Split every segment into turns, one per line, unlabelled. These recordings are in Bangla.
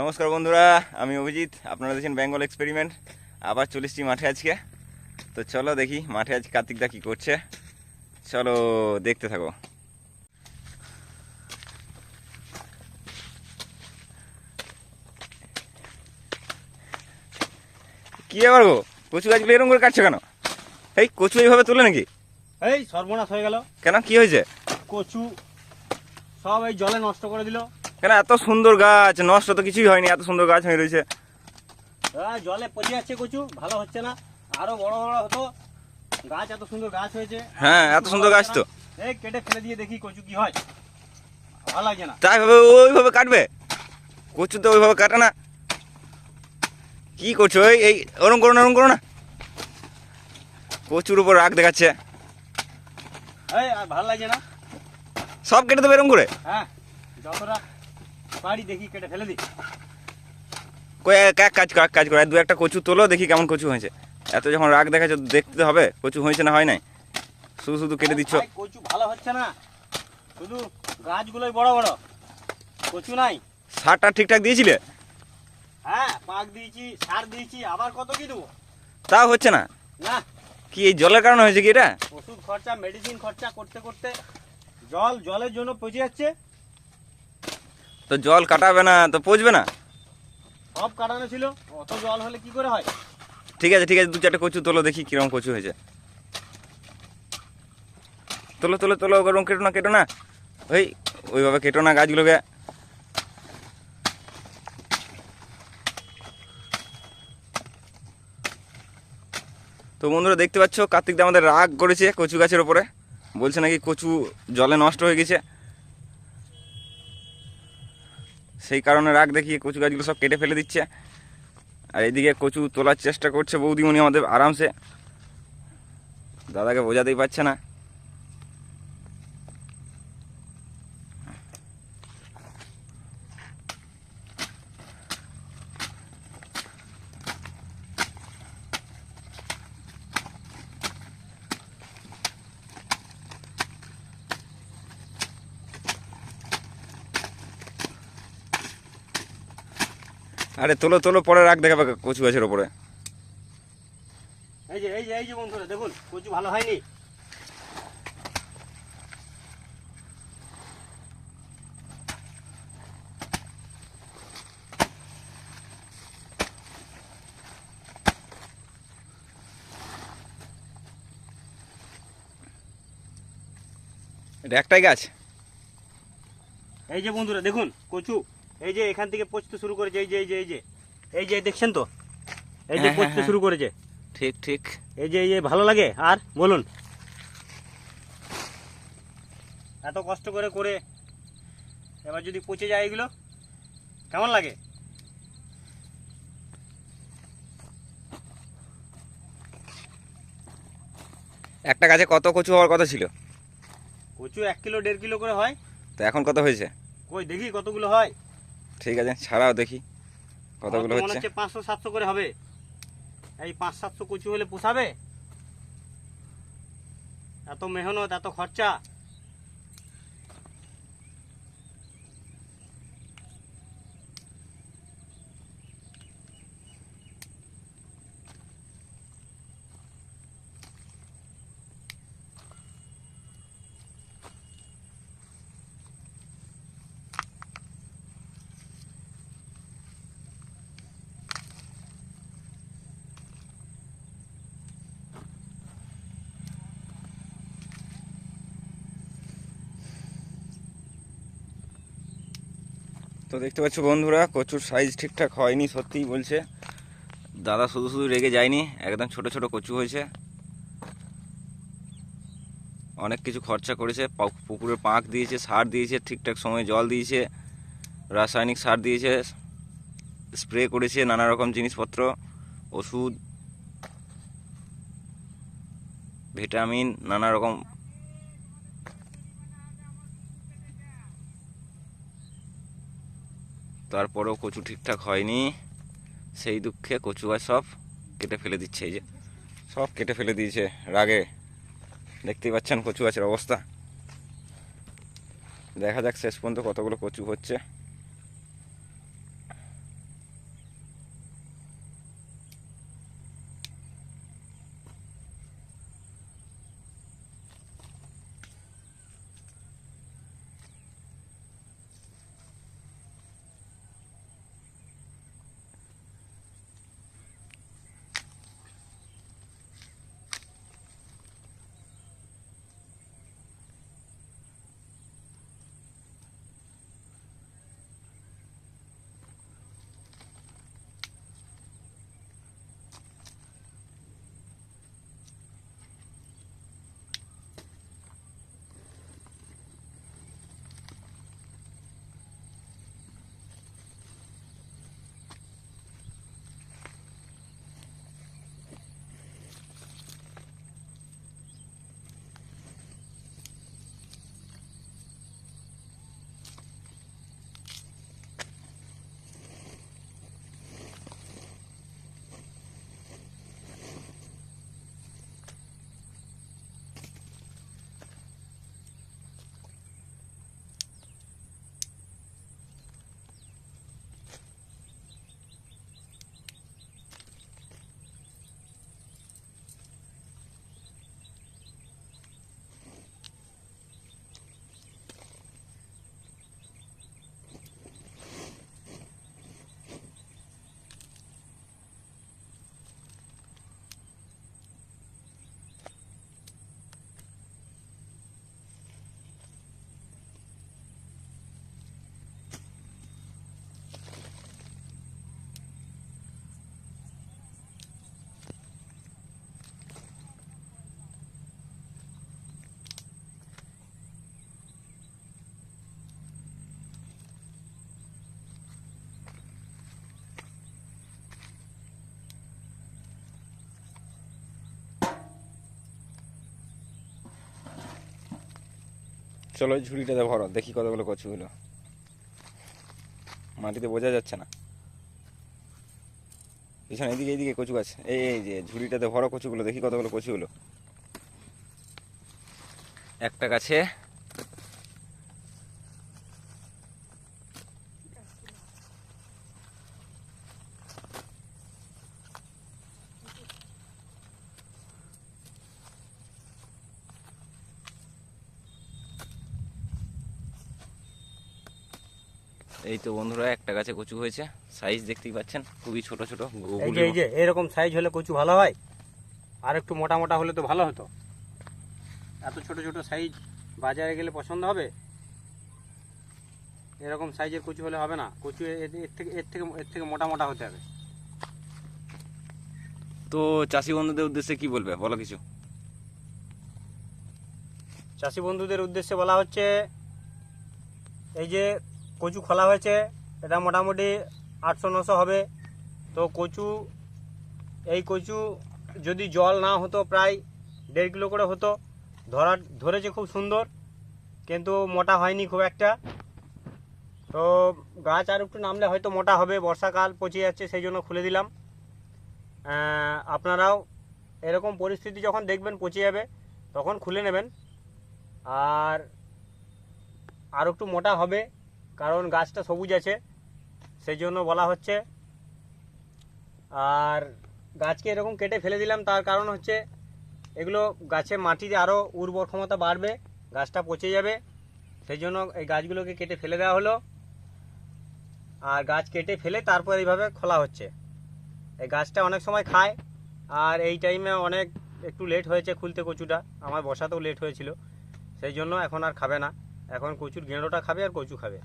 নমস্কার বন্ধুরা আমি অভিজিৎ আপনারা দেখছেন বেঙ্গল এক্সপেরিমেন্ট। আবার চলে এসেছি মাঠে আজকে। তো চলো দেখি মাঠে আজ কার্তিকদা কী করছে। চলো দেখতে থাকো। কি আবার গো? কচু গাছগুলো এরকম করে কাটছো কেন? এই কচু এইভাবে তোলে নাকি?
এই সর্বনাশ হয়ে গেল।
কেন? কি হয়েছে?
কচু সব এই জলে নষ্ট করে দিল।
কেন এত সুন্দর গাছ? নষ্ট তো কিছুই হয়নি এত সুন্দর গাছ হয়ে রয়েছে।
আহ, জলে পচে যাচ্ছে কচু ভালো হচ্ছে না। আরও বড় বড় হতো। গাছ এত সুন্দর গাছ হয়েছে।
হ্যাঁ এত সুন্দর গাছ তো।
এই কেটে ফেলে দিয়ে দেখি কচু কি হয়। ভালো লাগছে না।
তাই ভাবে ওইভাবে কাটবে? কচু তো ওইভাবে কাটে না। কি করছ? এই এই ওরম করো না ওরম করো না। কচুর উপর রাগ দেখাচ্ছে।
ভালো লাগছে না।
সব কেটে দেবে এরম করে?
হ্যাঁ যতটা পারি দেখি কেটে ফেলে দিই।
এক কাজ এক কাজ করো। দু একটা কচু তোলো দেখি কেমন কচু হয়েছে। এত যখন রাগ দেখাচ্ছে দেখতে হবে কচু হয়েছে না হয় নাই। শুধু শুধু কেটে দিচ্ছ।
কচু ভালো হচ্ছে না। শুধু গাছগুলোই বড় বড়। কচু নাই।
সারটা ঠিকঠাক দিয়েছিলে?
হ্যাঁ পাক দিয়েছি সার দিয়েছি আবার কত কি দেবো?
তাও হচ্ছে না?
না।
কি এই জলের কারণে হয়েছে কি এটা?
ওষুধ খরচা মেডিসিন খরচা করতে করতে জল জলের জন্য পচে যাচ্ছে।
তো জল কাটাবে না তো পচবে না?
সব কাটানো ছিল অত জল হলে কি করে হয়?
ঠিক আছে ঠিক আছে দু চারটে কচু তোলো দেখি কীরকম কচু হয়েছে। তোলো তোলো তোলো ওরকম কেটো না কেটো না। ওই ওইভাবে কেটো না গাছগুলোকে। তো বন্ধুরা দেখতে পাচ্ছ কার্তিক দা আমাদের রাগ করেছে কচু গাছের ওপরে বলছে নাকি কচু জলে নষ্ট হয়ে গেছে। সেই কারণে রাগ দেখিয়ে কচু গাছগুলো সব কেটে ফেলে দিচ্ছে। আর এদিকে কচু তোলার চেষ্টা করছে বৌদিমণি আমাদের আরামসে। দাদাকে বোঝাতেই পারছে না। আরে তোলো তোলো পরে রাখ দেখাবে কচু গাছের ওপরে।
এই যে এই যে এই যে বন্ধুরা দেখুন কচু ভালো হয়নি।
এটা একটাই গাছ?
এই যে বন্ধুরা দেখুন কচু। এই যে এখান থেকে পচতে শুরু করেছে এই যে এই যে এই যে এই যে দেখছেন তো? এই যে
হ্যাঁ, হ্যাঁ,
পচতে
হ্যাঁ।
শুরু করেছে
ঠিক ঠিক।
এই যে এই যে ভালো লাগে? আর বলুন। এত কষ্ট করে করে এবার যদি পচে যায় এগুলো কেমন লাগে?
একটা গাছে কত কচু হওয়ার কথা ছিল?
কচু এক কিলো দেড় কিলো করে হয়।
তো এখন কত হয়েছে?
কই দেখি কতগুলো হয়।
ঠিক আছে ছাড়াও দেখি কতগুলো
মনে
হচ্ছে
পাঁচশো সাতশো করে হবে। এই পাঁচ সাতশো কচু হলে পোষাবে? এত মেহনত এত খরচা।
তো দেখতে পাচ্ছ বন্ধুরা, কচুর সাইজ ঠিকঠাক হয়নি, সত্যিই বলছে। দাদা শুধু শুধু রেগে যায়নি, একদম ছোট ছোট কচু হয়েছে। অনেক কিছু খরচা করেছে পুকুরে পাঁক দিয়েছে, সার দিয়েছে, ঠিকঠাক সময়ে জল দিয়েছে, রাসায়নিক সার দিয়েছে, স্প্রে করেছে, নানা রকম জিনিসপত্র, ওষুধ, ভিটামিন, নানা রকম তারপরেও কচু ঠিকঠাক হয়নি। সেই দুঃখে কচু গাছ সব কেটে ফেলে দিচ্ছে এই যে। সব কেটে ফেলে দিয়েছে রাগে। দেখতেই পাচ্ছেন কচু গাছের অবস্থা। দেখা যাক শেষ পর্যন্ত কতগুলো কচু হচ্ছে। চলো ঝুড়িটাতে ভরো দেখি কতগুলো কচু হলো মাটিতে বোঝা যাচ্ছে না। পিছনে এদিকে এদিকে কচু গাছ। এই এই যে ঝুড়িটাতে ভরো কচুগুলো, দেখি কতগুলো কচু হলো একটা গাছে এই তো বন্ধুরা একটা গাছে কচু হয়েছে। সাইজ দেখতেই পাচ্ছেন খুবই ছোট ছোট
এই যে এই যে এরকম সাইজ হলে কচু ভালো হয়? আর একটু মোটা মোটা হলে তো ভালো হতো। এত ছোট ছোট সাইজ বাজারে গেলে পছন্দ হবে? এরকম সাইজের কচু হলে হবে না। কচু এর এর থেকে এর থেকে এর থেকে মোটা মোটা হতে হবে।
তো চাষি বন্ধুদের উদ্দেশ্যে কি বলবে? বলো কিছু।
চাষি বন্ধুদের উদ্দেশ্যে বলা হচ্ছে এই যে কচু খোলা হয়েছে, এটা মোটামুটি আটশো নশো হবে। তো কচু, এই কচু যদি জল না হতো প্রায় দেড় কিলো করে হতো। ধরা, ধরেছে খুব সুন্দর, কিন্তু মোটা হয়নি খুব একটা। তো গাছ আর একটু নামলে হয়তো মোটা হবে, বর্ষাকাল পচে যাচ্ছে, সেই জন্য খুলে দিলাম। আপনারাও এরকম পরিস্থিতি যখন দেখবেন পচে যাবে, তখন খুলে নেবেন। আর আর একটু মোটা হবে কারণ গাছটা সবুজ আছে সেই জন্য বলা হচ্ছে। আর গাছকে এরকম কেটে ফেলে দিলাম, তার কারণ হচ্ছে এগুলো গাছে মাটিতে আরও উর্বর ক্ষমতা বাড়বে, গাছটা পচে যাবে সেই জন্য এই গাছগুলোকে কেটে ফেলে দেওয়া হলো। আর গাছ কেটে ফেলে তারপর এইভাবে খোলা হচ্ছে। এই গাছটা অনেক সময় খায়, আর এই টাইমে অনেক একটু লেট হয়েছে খুলতে কচুটা, আমার বসাতেও লেট হয়েছিল সেই জন্য এখন আর খাবে না। এখন কচুর গেঁড়োটা খাবে আর কচু খাবে।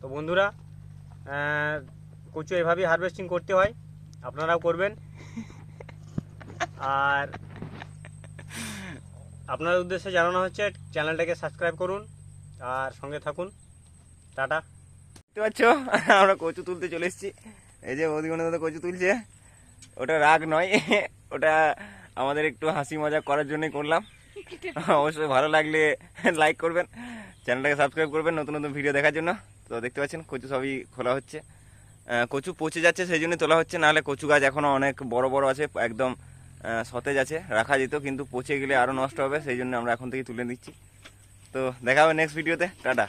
তো বন্ধুরা কচু এভাবেই হারভেস্টিং করতে হয় আপনারাও করবেন। আর আপনার উদ্দেশ্যে জানানো হচ্ছে চ্যানেলটাকে সাবস্ক্রাইব করুন আর সঙ্গে থাকুন। টাটা।
দেখতে পাচ্ছ আমরা কচু তুলতে চলে এসেছি। এই যে বৌদিগণ দাদা কচু তুলছে ওটা রাগ নয় ওটা আমাদের একটু হাসি মজা করার জন্যই করলাম। অবশ্যই ভালো লাগলে লাইক করবেন। চ্যানেলটাকে সাবস্ক্রাইব করবেন নতুন নতুন ভিডিও দেখার জন্য। তো দেখতে পাচ্ছেন, কচু সবই খোলা হচ্ছে। কচু পচে যাচ্ছে, সেই জন্য তোলা হচ্ছে। নাহলে কচু গাছ এখনও অনেক বড় বড় আছে, একদম সতেজ আছে, রাখা যেত, কিন্তু পচে গেলে আরও নষ্ট হবে, সেই জন্য আমরা এখন থেকে তুলে দিচ্ছি তো দেখা হবে নেক্সট ভিডিওতে টাটা।